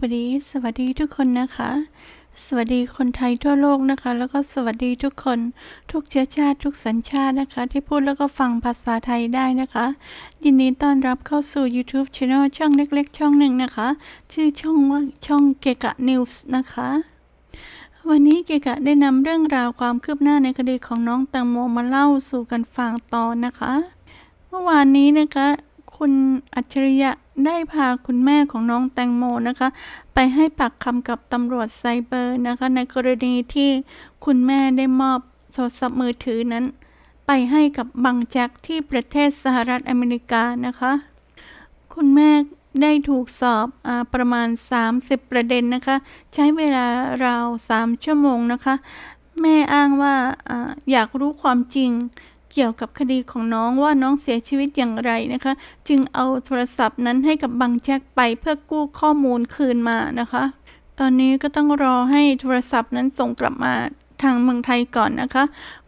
everybody สวัสดีทุกคนนะคะ สวัสดีคนไทยทั่วโลกนะคะ แล้วก็สวัสดีทุกคนทุกเชื้อชาติทุกสัญชาตินะคะ ที่พูดแล้วก็ฟังภาษาไทยได้นะคะ ยินดีต้อนรับเข้าสู่ YouTube Channel ช่องเล็กๆ ช่องหนึ่งนะคะ ชื่อช่องว่าช่องเกกะนิวส์นะคะวันนี้เกกะได้นำเรื่องราวความคืบหน้าในคดีของน้องแตงโมมาเล่าสู่กันฟังต่อนะคะ เมื่อวานนี้นะคะ คุณอัจฉริยะได้พาคุณแม่ของน้องแตงโมนะคะ ไปให้ปากคำกับตำรวจไซเบอร์นะคะ ในกรณีที่คุณแม่ได้มอบโทรศัพท์มือถือนั้น ไปให้กับบังแจ็คที่ประเทศสหรัฐอเมริกานะคะ คุณแม่ได้ถูกสอบอประมาณ 30 ประเด็นนะคะ ใช้เวลาราว 3 ชั่วโมงนะคะ แม่อ้างว่าออยากรู้ความจริง กี่ยวกับคดีของน้องว่าน้องเสียชีวิตอย่างไรนะคะ จึงเอาโทรศัพท์นั้นให้กับบังแจ็คไปเพื่อกู้ข้อมูลคืนมานะคะ ตอนนี้ก็ต้องรอให้โทรศัพท์นั้นส่งกลับมาทางเมืองไทยก่อนนะคะ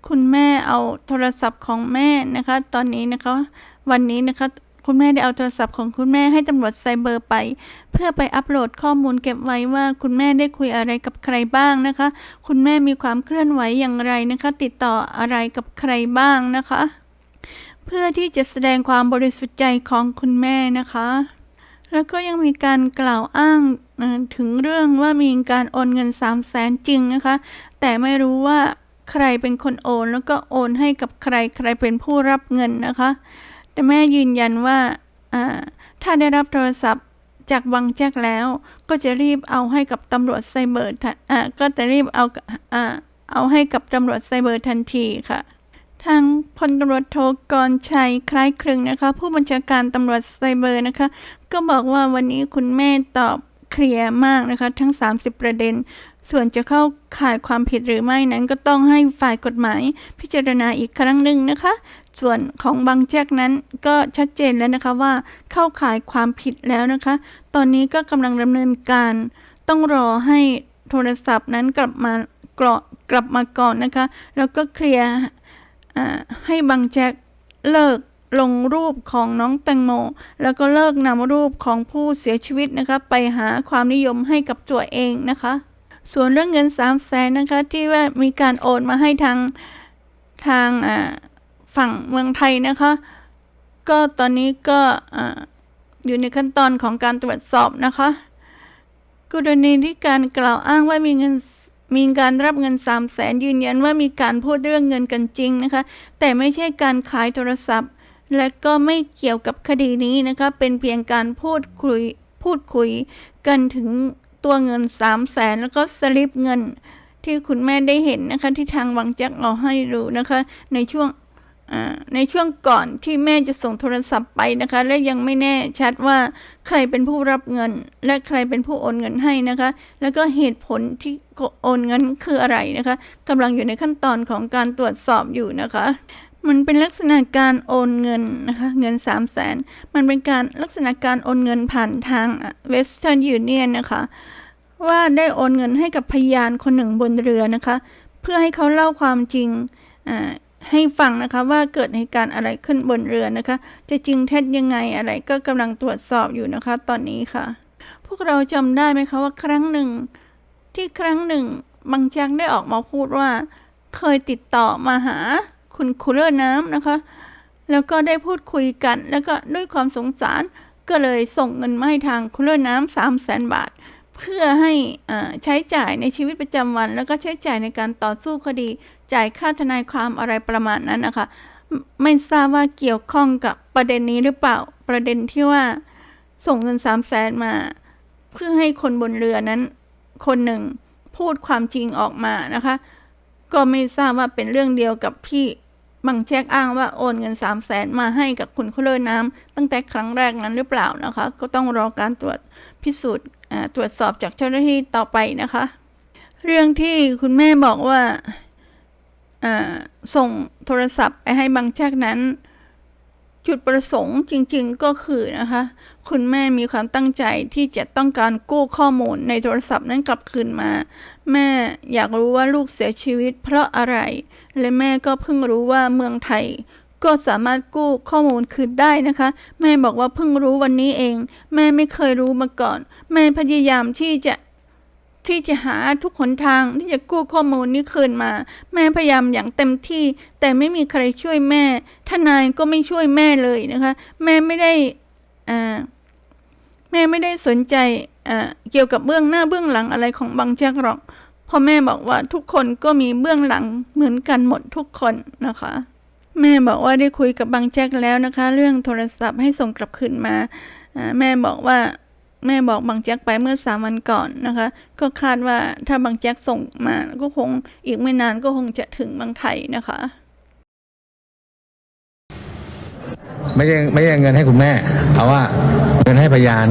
คุณแม่เอาโทรศัพท์ของแม่นะคะ ตอนนี้นะคะ วันนี้นะคะ คุณแม่ได้เอาโทรศัพท์ของคุณแม่ให้ตำรวจไซเบอร์ไป เพื่อไปอัปโหลดข้อมูลเก็บไว้ว่าคุณแม่ได้คุยอะไรกับใครบ้างนะคะ คุณแม่มีความเคลื่อนไหวอย่างไรนะคะ ติดต่ออะไรกับใครบ้างนะคะ เพื่อที่จะแสดงความบริสุทธิ์ใจของคุณแม่นะคะ แล้วก็ยังมีการกล่าวอ้างถึงเรื่องว่ามีการโอนเงิน3 0 0แสนจริงนะคะ แต่ไม่รู้ว่าใครเป็นคนโอน แล้วก็โอนให้กับใครใครเป็นผู้รับเงินนะคะ แต่แม่ยืนยันว่าอ่าถ้าได้รับโทรศัพท์จากบังแจ็คแล้ว ก็จะรีบเอาให้กับตำรวจไซเบอร์อ่าก็จะรีบเอาอ่าเอาให้กับตำรวจไซเบอร์ทันทีค่ะทางพลตำรวจโทกรชัยคล้ายคลึงนะคะ ผู้บัญชาการตำรวจไซเบอร์นะคะ ก็บอกว่าวันนี้คุณแม่ตอบเคลียร์มากนะคะ ทั้ง 30 ประเด็น ส่วนจะเข้าข่ายความผิดหรือไม่นั้นก็ต้องให้ฝ่ายกฎหมาย พิจารณาอีกครั้งหนึ่งนะคะ ส่วนของบางแจ็คนั้นก็ชัดเจนแล้วนะคะว่าเข้าข่ายความผิดแล้วนะคะ ตอนนี้ก็กำลังดำเนินการ ต้องรอให้โทรศัพท์นั้นกลับมากรอกลับมาก่อนนะคะ แล้วก็เคลียร์ให้บางแจ็คเลิกลงรูปของน้องแตงโม แล้วก็เลิกนำรูปของผู้เสียชีวิตนะคะ ไปหาความนิยมให้กับตัวเองนะคะ ส่วนเรื่องเงินสามแสนนะคะ ที่ว่ามีการโอนมาให้ทางทางอ่า ฝั่งเมืองไทยนะคะ ก็ตอนนี้ก็ออยู่ในขั้นตอนของการตรวจสอบนะคะ กรณีที่การกล่าวอ้างว่ามีเงินมีการรับเงินสามแสนยืนยันว่ามีการพูดเรื่องเงินกันจริงนะคะ แต่ไม่ใช่การขายโทรศัพท์ และก็ไม่เกี่ยวกับคดีนี้นะคะ เป็นเพียงการพูดคุยพูดคุยกันถึงตัวเงินสามแสนแล้วก็สลิปเงินที่คุณแม่ได้เห็นนะคะ ที่ทางวังแจ็คเอาให้ดูนะคะ ในช่วง ในช่วงก่อนที่แม่จะส่งโทรศัพท์ไปนะคะ และยังไม่แน่ชัดว่าใครเป็นผู้รับเงิน และใครเป็นผู้โอนเงินให้นะคะ แล้วก็เหตุผลที่โอนเงินคืออะไรนะคะกำลังอยู่ในขั้นตอนของการตรวจสอบอยู่นะคะ มันเป็นลักษณะการโอนเงินนะคะเงิน 3 0 0แสนมันเป็นการลักษณะการโอนเงินผ่านทาง Western Union นะคะว่าได้โอนเงินให้กับพยานคนหนึ่งบนเรือนะคะ เพื่อให้เขาเล่าความจริงอ่า ให้ฟังนะคะว่าเกิดเหตุการณ์อะไรขึ้นบนเรือนะคะ จะจริงเท็จยังไงอะไรก็กำลังตรวจสอบอยู่นะคะ ตอนนี้ค่ะ พวกเราจำได้ไหมคะว่าครั้งหนึ่ง ที่ครั้งหนึ่งบางแจ็คได้ออกมาพูดว่า เคยติดต่อมาหาคุณคูลเลอร์น้ำนะคะ แล้วก็ได้พูดคุยกัน แล้วก็ด้วยความสงสารก็เลยส่งเงินมาให้ทางคูลเลอร์น้ำสามแสนบาท เพื่อให้ใช้จ่ายในชีวิตประจำวัน แล้วก็ใช้จ่ายในการต่อสู้คดี จ่ายค่าทนายความอะไรประมาณนั้นนะคะ ไม่ทราบว่าเกี่ยวข้องกับประเด็นนี้หรือเปล่าประเด็นที่ว่าส่งเงินสามแสนมา เพื่อให้คนบนเรือนั้น คนหนึ่งพูดความจริงออกมานะคะ ก็ไม่ทราบว่าเป็นเรื่องเดียวกับที่ บังแจ็คอ้างว่าโอนเงินสามแสนมาให้กับคุณคุเลน้ำตั้งแต่ครั้งแรกนั้นหรือเปล่านะคะ ก็ต้องรอการตรวจพิสูจน์ตรวจสอบจากเจ้าหน้าที่ต่อไปนะคะ เรื่องที่คุณแม่บอกว่าส่งโทรศัพท์ไปให้บังแจ็คนั้น จุดประสงค์จริงๆก็คือนะคะ คุณแม่มีความตั้งใจที่จะต้องการกู้ข้อมูลในโทรศัพท์นั้นกลับคืนมา แม่อยากรู้ว่าลูกเสียชีวิตเพราะอะไร และแม่ก็เพิ่งรู้ว่าเมืองไทย ก็สามารถกู้ข้อมูลคืนได้นะคะ แม่บอกว่าเพิ่งรู้วันนี้เอง แม่ไม่เคยรู้มาก่อน แม่พยายามที่จะที่จะหาทุกหนทางที่จะกู้ข้อมูลนี้คืนมา แม่พยายามอย่างเต็มที่ แต่ไม่มีใครช่วยแม่ ทนายก็ไม่ช่วยแม่เลยนะคะ แม่ไม่ได้อ่าแม่ไม่ได้สนใจเกี่ยวกับเบื้องหน้าเบื้องหลังอะไรของบางแจ็คหรอก พราะแม่บอกว่าทุกคนก็มีเบื้องหลังเหมือนกันหมดทุกคนนะคะ แม่บอกว่าได้คุยกับบางแจ็คแล้วนะคะ เรื่องโทรศัพท์ให้ส่งกลับคืนมาแม่บอกว่าแม่บอกบางแจ็คไปเมื่อสามวันก่อนนะคะ ก็คาดว่าถ้าบางแจ็คส่งมาก็คงอีกไม่นานก็คงจะถึงบางไทยนะคะ ไม่ใช่ไม่ใช่เงินให้คุณแม่ เอาว่าเงินให้พยาน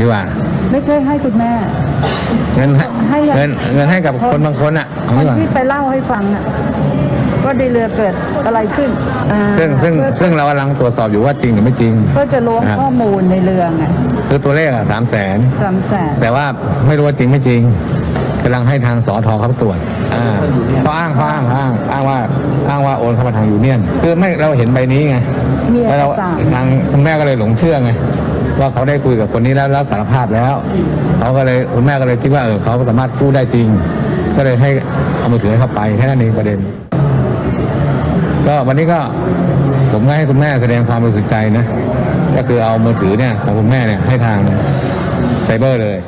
ดีกว่า ไม่ใช่ให้คุณแม่ เงินให้ให้อะเงินเงินให้กับคนบางคนอะเอาคดีนกว่าที่ไปเล่าให้ฟังอะว่าในเรือเกิดอะไรขึ้นอ่าซึ่งซึ่งเพื่อซึ่งเรากำลังตรวจสอบอยู่ว่าจริงหรือไม่จริง เพื่อจะล้วงนะครับข้อมูลในเรือไงคือตัวเลขอะสามแสน จำแสนแต่ว่าไม่รู้ว่าจริงไม่จริงกำลังให้ทางสอทเขาตรวจอ่าเขาอ้างเขาอ้างเขาอ้างอ้างว่าอ้างว่าโอนเข้ามาทางยูเนียนคือไม่เราเห็นใบนี้ไงมีเอแล้วกเราสารทางคุณแม่ก็เลยหลงเชื่อไง ว่าเขาได้คุยกับคนนี้แล้วแล้วสารภาพแล้วเขาก็เลยคุณแม่ก็เลยคิดว่าเออเขาสามารถกู้ได้จริง ก็เลยให้เอามือถือให้เขาไปแค่นั้นเองประเด็น ก็วันนี้ก็ผมก็ให้คุณแม่แสดงความบริสุทธิ์ใจนะก็คือเอามือถือเนี่ยของคุณแม่เนี่ยให้ทางไซเบอร์เลย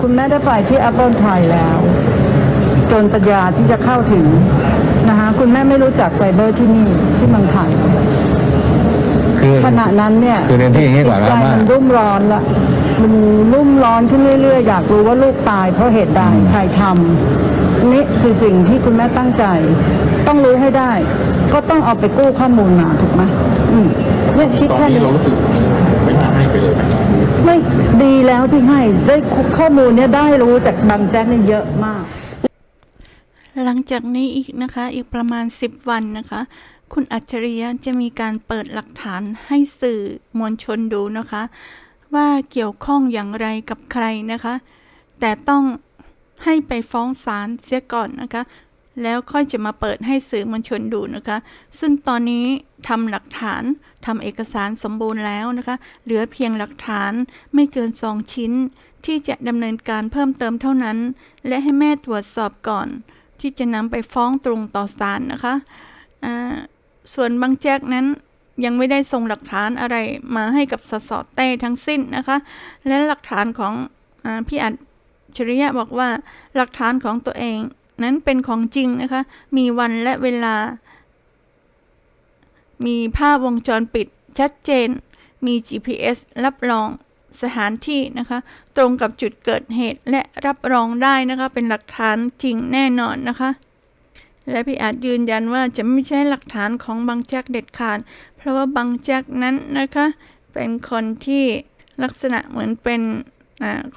คุณแม่ได้ไปที่ Apple ไทยแล้ว จนปัญญาที่จะเข้าถึงนะคะคุณแม่ไม่รู้จักไซเบอร์ที่นี่ที่เมืองไทย คือขณะนั้นเนี่ยคือเรียนที่อย่างนี้ก่อนจิตแล้ใจวว่ามันรุ่มร้อนละมันรุ่มร้อนขึ้นเรื่อย ๆ อยากรู้ว่าลูกตายเพราะเหตุใดใครทำอันนี่คือสิ่งที่คุณแม่ตั้งใจ ต้องรู้ให้ได้ ก็ต้องเอาไปกู้ข้อมูลมาถูกไหมอืมเนี่ยคิดแค่นี้ไม่น่าให้ไปเลยไม่ดีแล้วที่ให้ได้ข้อมูลเนี่ยได้รู้จากบางแจ๊กเนี่ยเยอะมาก หลังจากนี้อีกนะคะ อีกประมาณ 10 วันนะคะ คุณอัจฉริยะจะมีการเปิดหลักฐานให้สื่อมวลชนดูนะคะ ว่าเกี่ยวข้องอย่างไรกับใครนะคะ แต่ต้องให้ไปฟ้องศาลเสียก่อนนะคะ แล้วค่อยจะมาเปิดให้สื่อมวลชนดูนะคะ ซึ่งตอนนี้ทำหลักฐานทำเอกสารสมบูรณ์แล้วนะคะ เหลือเพียงหลักฐานไม่เกินสองชิ้น ที่จะดำเนินการเพิ่มเติมเท่านั้น และให้แม่ตรวจสอบก่อน ที่จะนำไปฟ้องตรงต่อศาลนะคะอ่า ส่วนบางแจ็คนั้นยังไม่ได้ส่งหลักฐานอะไรมาให้กับสสเต้ทั้งสิ้นนะคะ และหลักฐานของอพี่อัจฉริยะบอกว่าหลักฐานของตัวเองนั้นเป็นของจริงนะคะ มีวันและเวลา มีภาพวงจรปิดชัดเจน มี GPS รับรองสถานที่นะคะ ตรงกับจุดเกิดเหตุและรับรองได้นะคะ เป็นหลักฐานจริงแน่นอนนะคะ และพี่อาจยืนยันว่าจะไม่ใช่หลักฐานของบางแจ็คเด็ดขาด เพราะว่าบางแจ็คนั้นนะคะ เป็นคนที่ลักษณะเหมือนเป็น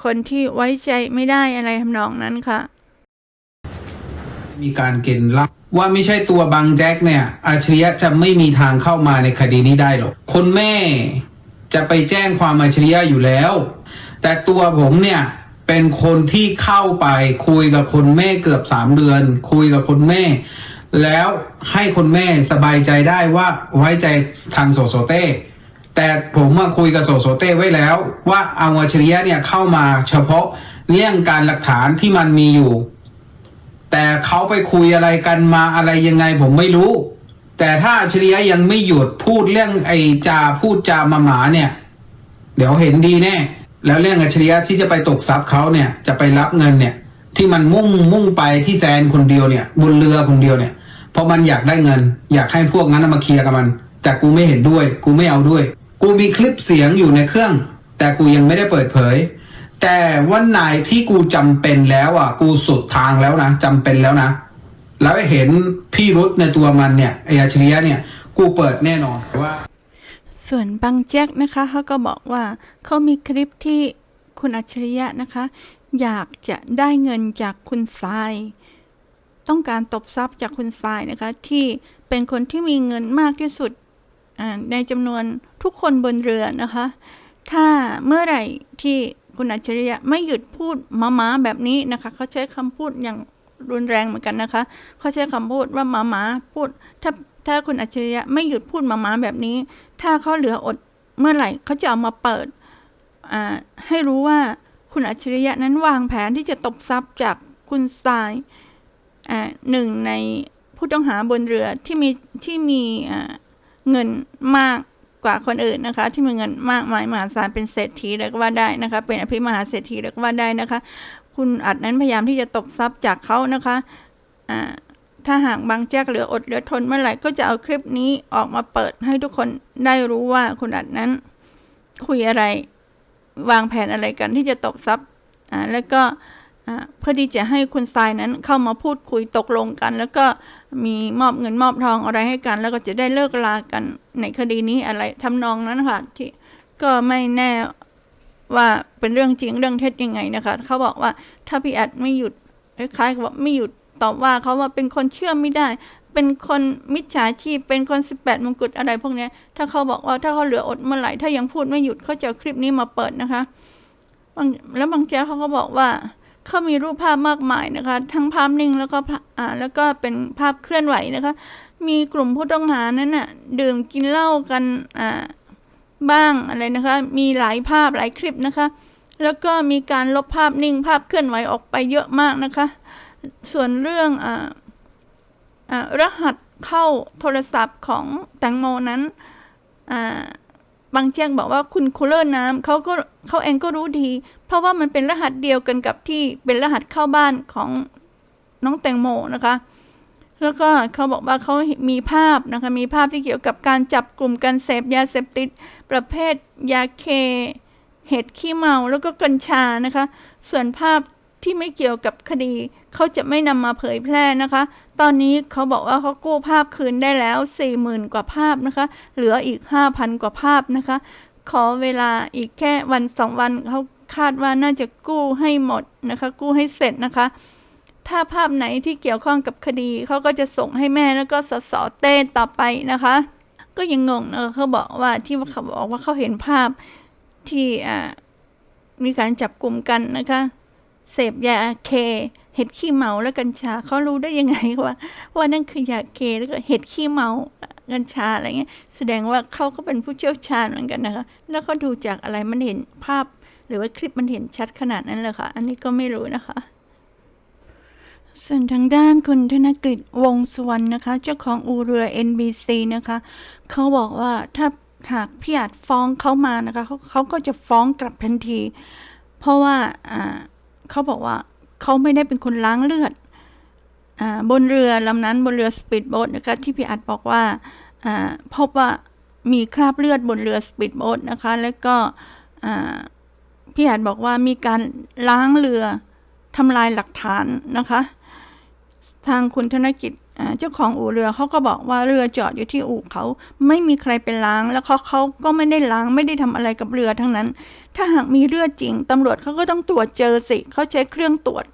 คนที่ไว้ใจไม่ได้อะไรทำนองนั้นค่ะ มีการเกณฑ์ลับว่าไม่ใช่ตัวบางแจ็คเนี่ย อาชริยะจะไม่มีทางเข้ามาในคดีนี้ได้หรอก คนแม่จะไปแจ้งความอาชริยะอยู่แล้ว แต่ตัวผมเนี่ย เป็นคนที่เข้าไปคุยกับคนแม่เกือบสามเดือน คุยกับคนแม่ แล้วให้คนแม่สบายใจได้ว่าไว้ใจทางโสโซเต้แต่ผมมาคุยกับโสโซเต้ไว้แล้ว ว่าเอาอาชริยะเนี่ยเข้ามาเฉพาะเรื่องการหลักฐานที่มันมีอยู่ แต่เขาไปคุยอะไรกันมาอะไรยังไงผมไม่รู้ แต่ถ้าอัจฉริยะยังไม่หยุดพูดเรื่องไอ้จาพูดจามาหมาเนี่ย เดี๋ยวเห็นดีแน่ แล้วเรื่องอัจฉริยะที่จะไปตกทรัพย์เขาเนี่ยจะไปรับเงินเนี่ย ที่มันมุ่งมุ่งไปที่แซนคนเดียวเนี่ยบนเรือคนเดียวเนี่ยเพราะมันอยากได้เงิน อยากให้พวกนั้นมาเคลียร์กับมัน แต่กูไม่เห็นด้วย กูไม่เอาด้วย กูมีคลิปเสียงอยู่ในเครื่อง แต่กูยังไม่ได้เปิดเผย แต่วันไหนที่กูจำเป็นแล้วอะ กูสุดทางแล้วนะจำเป็นแล้วนะ แล้วเห็นพี่รุธในตัวมันเนี่ยไอ้อัจฉริยะเนี่ย กูเปิดแน่นอนว่า ส่วนบางแจ็คนะคะเขาก็บอกว่าเขามีคลิปที่คุณอัจฉริยะนะคะ อยากจะได้เงินจากคุณทราย ต้องการตบทรัพย์จากคุณทรายนะคะ ที่เป็นคนที่มีเงินมากที่สุดในจำนวนทุกคนบนเรือนะคะ ถ้าเมื่อไหร่ที่คุณอัจฉริยะไม่หยุดพูดมาๆแบบนี้นะคะเขาใช้คำพูดอย่างรุนแรงเหมือนกันนะคะเขาใช้คำพูดว่ามาๆพูดถ้า ถ้าคุณอัจฉริยะไม่หยุดพูดหมาๆแบบนี้ ถ้าเขาเหลืออดเมื่อไหร่เขาจะเอามาเปิดให้รู้ว่าคุณอัจฉริยะนั้นวางแผนที่จะตบทรัพย์จากคุณทรายหนึ่งในผู้ต้องหาบนเรือที่มีที่มีเงินมากกว่าคนอื่นนะคะ ที่มีเงินมากมายมหาศาลเป็นเศรษฐีเลยก็ว่าได้นะคะ เป็นอภิมหาเศรษฐีเลยก็ว่าได้นะคะ คุณอัดนั้นพยายามที่จะตบทรัพย์จากเขานะคะ ถ้าหากบางแจ๊กเหลืออดเหลือทนเมื่อไหร่ก็จะเอาคลิปนี้ออกมาเปิดให้ทุกคนได้รู้ว่าคุณอัดนั้น คุยอะไร วางแผนอะไรกันที่จะตบทรัพย์อ่าแล้วก็เพื่อที่จะให้คุณทรายนั้นเข้ามาพูดคุยตกลงกัน แล้วก็มีมอบเงินมอบทองอะไรให้กัน แล้วก็จะได้เลิกลากันในคดีนี้อะไรทำนองนั้นค่ะที่ก็ไม่แน่ว่าเป็นเรื่องจริงเรื่องเท็จยังไงนะคะ เขาบอกว่าถ้าพี่อัดไม่หยุดคล้ายๆกับว่าไม่หยุด ตอบว่าเขาว่าเป็นคนเชื่อไม่ได้ เป็นคนมิจฉาชีพ เป็นคนสิบแปดมงกุฎอะไรพวกนี้ถ้าเขาบอกว่าถ้าเขาเหลืออดเมื่อไหร่ถ้ายังพูดไม่หยุดเขาจะคลิปนี้มาเปิดนะคะแล้วบางแจ๊กเขาก็บอกว่าเขามีรูปภาพมากมายนะคะ ทั้งภาพนิ่งแล้วก็อ่าแล้วก็เป็นภาพเคลื่อนไหวนะคะ มีกลุ่มผู้ต้องหานั้นน่ะดื่มกินเหล้ากันอ่าบ้างอะไรนะคะ มีหลายภาพหลายคลิปนะคะ แล้วก็มีการลบภาพนิ่งภาพเคลื่อนไหวออกไปเยอะมากนะคะ ส่วนเรื่องออรหัสเข้าโทรศัพท์ของแตงโมนั้นบางแจ้งบอกว่าคุณคูลเลอร์น้ำเขาก็เขาเองก็รู้ดี เพราะว่ามันเป็นรหัสเดียวกันกับที่เป็นรหัสเข้าบ้านของน้องแตงโมนะคะ แล้วก็เขาบอกว่าเขามีภาพนะคะ มีภาพที่เกี่ยวกับการจับกลุ่มการเสพยาเสพติด ประเภทยาเค เห็ดขี้เมาแล้วก็กัญชานะคะ ส่วนภาพที่ไม่เกี่ยวกับคดี เขาจะไม่นำมาเผยแพร่นะคะ ตอนนี้เขาบอกว่าเขากู้ภาพคืนได้แล้ว 40,000 กว่าภาพนะคะ เหลืออีก 5,000 กว่าภาพนะคะ ขอเวลาอีกแค่วันสองวันเขาคาดว่าน่าจะกู้ให้หมดนะคะ กู้ให้เสร็จนะคะ ถ้าภาพไหนที่เกี่ยวข้องกับคดีเขาก็จะส่งให้แม่แล้วก็สสเต้ต่อไปนะคะ ก็ยังงงเนอเขาบอกว่าที่เขาบอกว่าเขาเห็นภาพที่อ่ามีการจับกลุ่มกันนะคะ เสพยาเค เห็ดขี้เมาและกัญชาเขารู้ได้ยังไงว่า ว่านั่นคือยาเคแล้วก็เห็ดขี้เมากัญชาอะไรเงี้ย แสดงว่าเขาก็เป็นผู้เชี่ยวชาญเหมือนกันนะคะ แล้วเขาดูจากอะไรมันเห็นภาพ หรือว่าคลิปมันเห็นชัดขนาดนั้นเลยค่ะ อันนี้ก็ไม่รู้นะคะส่วนทางด้านคุณธนกฤษวงสุวรรณนะคะ เจ้าของอูเรือ NBC นะคะเขาบอกว่าถ้าหากพี่อาจฟ้องเขามานะคะเขาเขาก็จะฟ้องกลับทันที เพราะว่าอ่าเขาบอกว่า เขาไม่ได้เป็นคนล้างเลือดอบนเรือลำนั้นบนเรือสปีดโบ๊ทนะคะที่พี่อัดบอกว่าพบว่ามีคราบเลือดบนเรือสปีดโบ๊ทนะคะ แล้วก็พี่อาจบอกว่ามีการล้างเรือทำลายหลักฐานนะคะ ทางคุณธนกิจ เจ้าของอู่เรือเขาก็บอกว่าเรือจอดอยู่ที่อู่เขาไม่มีใครไปล้าง แล้วเขาเขาก็ไม่ได้ล้างไม่ได้ทำอะไรกับเรือทั้งนั้น ถ้าหากมีเลือดจริงตำรวจเขาก็ต้องตรวจเจอสิเขาใช้เครื่องตรวจ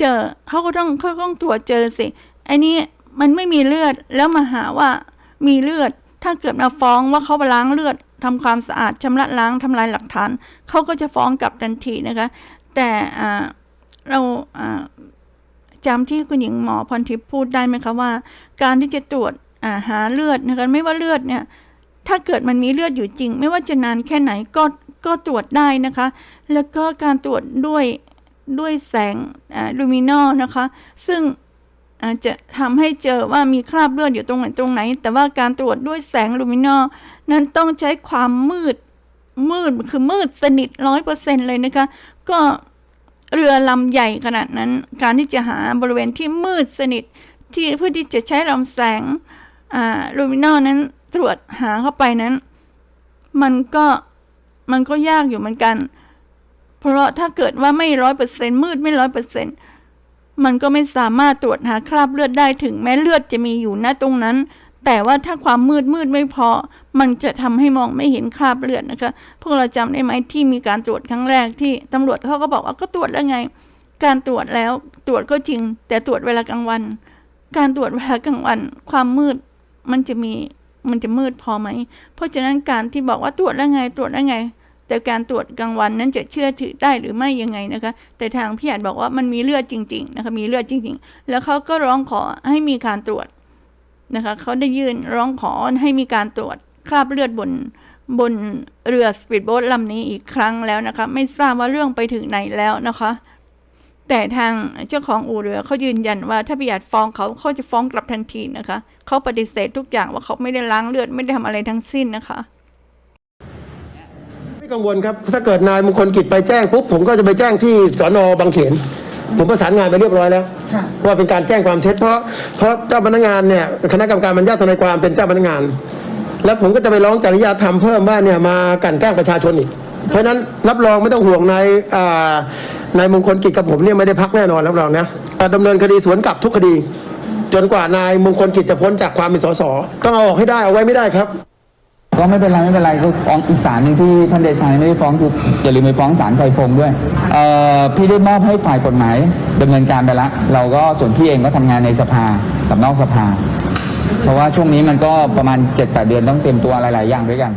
เจอเขาก็ต้องเขาก็ต้องตรวจเจอสิไอ้นี่มันไม่มีเลือดแล้วมาหาว่ามีเลือด ถ้าเกิดมาฟ้องว่าเขาไปล้างเลือดทำความสะอาดชำระล้างทำลายหลักฐานเขาก็จะฟ้องกลับทันทีนะคะ แต่เรา อ่าจำที่คุณหญิงหมอพรทิพย์พูดได้ไหมคะว่า การที่จะตรวจอาหาเลือดนะคะไม่ว่าเลือดเนี่ยถ้าเกิดมันมีเลือดอยู่จริง ไม่ว่าจะนานแค่ไหนก็ก็ตรวจได้นะคะ แล้วก็การตรวจด้วยด้วยแสงลูมินอลนะคะ ซึ่งอาจจะทำให้เจอว่ามีคราบเลือดอยู่ตรงไหนตรงไหน แต่ว่าการตรวจด้วยแสงลูมินอลนั้นต้องใช้ความมืดมืดคือมืดสนิทร้อยเปอร์เซ็นเลยนะคะ ก็ เรือลำใหญ่ขนาดนั้น การที่จะหาบริเวณที่มืดสนิท ที่เพื่อที่จะใช้ลำแสงอ่าลูมินอลนั้นตรวจหาเข้าไปนั้น มันก็มันก็ยากอยู่เหมือนกัน เพราะถ้าเกิดว่าไม่ร้อยเปอร์เซ็นมืดไม่ร้อยเปอร์เซ็นมันก็ไม่สามารถตรวจหาคราบเลือดได้ถึงแม้เลือดจะมีอยู่ณตรงนั้น แต่ว่าถ้าความมืดมืดไม่พอ มันจะทำให้มองไม่เห็นคราบเลือดนะคะ พวกเราจำได้ไหมที่มีการตรวจครั้งแรกที่ตำรวจเขาก็บอกว่าก็ตรวจแล้วไง การตรวจแล้วตรวจก็จริง แต่ตรวจเวลากลางวัน การตรวจเวลากลางวัน ความมืดมันจะมีมันจะมืดพอไหม เพราะฉะนั้นการที่บอกว่าตรวจแล้วไงตรวจแล้วไง แต่การตรวจกลางวันนั้นจะเชื่อถือได้หรือไม่ยังไงนะคะ แต่ทางพี่อาจบอกว่ามันมีเลือดจริง ๆ นะคะมีเลือดจริง ๆ แล้วเขาก็ร้องขอให้มีการตรวจนะคะเขาได้ยื่นร้องขอให้มีการตรวจ คราบเลือดบนบนเรือสปีดโบ๊ทลำนี้อีกครั้งแล้วนะคะ ไม่ทราบว่าเรื่องไปถึงไหนแล้วนะคะ แต่ทางเจ้าของอู่เรือเขายืนยันว่าถ้าพิยาดฟ้องเขาเขาจะฟ้องกลับทันทีนะคะเขาปฏิเสธทุกอย่างว่าเขาไม่ได้ล้างเลือดไม่ได้ทำอะไรทั้งสิ้นนะคะไม่กังวลครับถ้าเกิดนายมงคลกิจไปแจ้งปุ๊บผมก็จะไปแจ้งที่สอนอบางเขนผมประสานงานไปเรียบร้อยแล้วค่ะว่าเป็นการแจ้งความเท็จเพราะเพราะเจ้าพนักงานเนี่ยคณะกรรมการบรรยาทนายความเป็นเจ้าพนักงาน แล้วผมก็จะไปร้องจริยธรรมเพิ่มว่าเนี่ยมากันแกล้งประชาชนอีก เพราะนั้นรับรองไม่ต้องห่วงนายนายมงคลกิจกับผมเนี่ยไม่ได้พักแน่นอนรับรองนะดำเนินคดีสวนกลับทุกคดี จนกว่านายมงคลกิจจะพ้นจากความเป็นสสต้องเอาออกให้ได้เอาไว้ไม่ได้ครับก็ไม่เป็นไรไม่เป็นไรก็ฟ้องอีกศาลหนึ่งที่ท่านเดชาไม่ได้ฟ้องคืออย่าลืมไปฟ้องศาลไทยฟงด้วยพี่ได้มอบให้ฝ่ายกฎหมายดำเนินการไปแล้วเราก็ส่วนพี่เองก็ทำงานในสภากับนอกสภา เพราะว่าช่วงนี้มันก็ประมาณ 7-8 เดือนต้องเตรียมตัวหลาย ๆ อย่างด้วยกัน